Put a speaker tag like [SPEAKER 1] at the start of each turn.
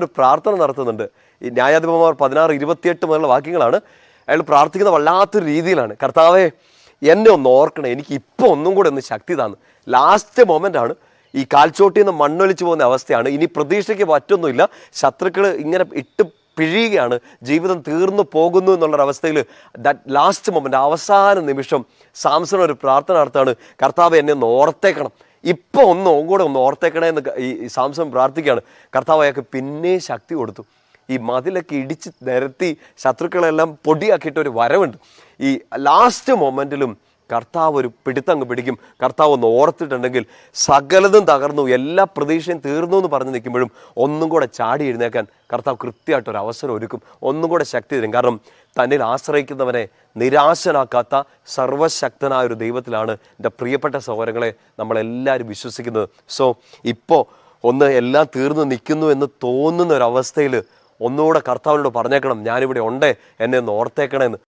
[SPEAKER 1] ഒരു പ്രാർത്ഥന നടത്തുന്നുണ്ട്. ഈ ന്യായാധിപന്മാർ പതിനാറ് ഇരുപത്തിയെട്ട് മുതലുള്ള വാക്യങ്ങളാണ്. അയാൾ പ്രാർത്ഥിക്കുന്ന വല്ലാത്തൊരു രീതിയിലാണ്. കർത്താവെ എന്നെ ഒന്ന് ഓർക്കണം. എനിക്ക് ഇപ്പോൾ ഒന്നും കൂടെ ഒന്ന് ശക്തി താന്ന്. ലാസ്റ്റ് മൊമെന്റ് ആണ്. ഈ കാൽച്ചോട്ടിൽ നിന്ന് മണ്ണൊലിച്ചു പോകുന്ന അവസ്ഥയാണ്. ഇനി പ്രതീക്ഷയ്ക്ക് പറ്റൊന്നുമില്ല ശത്രുക്കൾ ഇങ്ങനെ ഇട്ട് പിഴിയുകയാണ്. ജീവിതം തീർന്നു പോകുന്നു എന്നുള്ളൊരവസ്ഥയിൽ ദാറ്റ് ലാസ്റ്റ് മൊമെന്റ് അവസാന നിമിഷം സാംസൺ ഒരു പ്രാർത്ഥന നടത്താണ് കർത്താവ് എന്നെ ഒന്ന് ഓർത്തേക്കണം. ഇപ്പോൾ ഒന്ന് കൂടെ ഒന്ന് ഓർത്തേക്കണേ എന്ന് ഈ സാംസൺ പ്രാർത്ഥിക്കുകയാണ്. കർത്താവ് അയാൾക്ക് പിന്നെ ശക്തി കൊടുത്തു. ഈ മതിലൊക്കെ ഇടിച്ച് നിരത്തി ശത്രുക്കളെല്ലാം പൊടിയാക്കിയിട്ട് ഒരു വരവുണ്ട്. ഈ ലാസ്റ്റ് മൊമെന്റിലും കർത്താവ് ഒരു പിടുത്തങ്ങ് പിടിക്കും. കർത്താവ് ഒന്ന് ഓർത്തിട്ടുണ്ടെങ്കിൽ സകലതും തകർന്നു എല്ലാ പ്രതീക്ഷയും തീർന്നു എന്ന് പറഞ്ഞു നിൽക്കുമ്പോഴും ഒന്നും കൂടെ ചാടി എഴുന്നേക്കാൻ കർത്താവ് കൃത്യമായിട്ടൊരു അവസരം ഒരുക്കും. ഒന്നും കൂടെ ശക്തി തരും. കാരണം തന്നിൽ ആശ്രയിക്കുന്നവനെ നിരാശനാക്കാത്ത സർവശക്തനായ ഒരു ദൈവത്തിലാണ് എന്റെ പ്രിയപ്പെട്ട സഹോദരങ്ങളെ നമ്മളെല്ലാവരും വിശ്വസിക്കുന്നത്. സോ ഇപ്പോൾ ഒന്ന് എല്ലാം തീർന്നു നിൽക്കുന്നു എന്ന് തോന്നുന്ന ഒരു അവസ്ഥയിൽ ഒന്നുകൂടെ കർത്താവിനോട് പറഞ്ഞേക്കണം. ഞാനിവിടെ ഉണ്ടേ എന്നെ ഒന്ന് ഓർത്തേക്കണമെന്ന്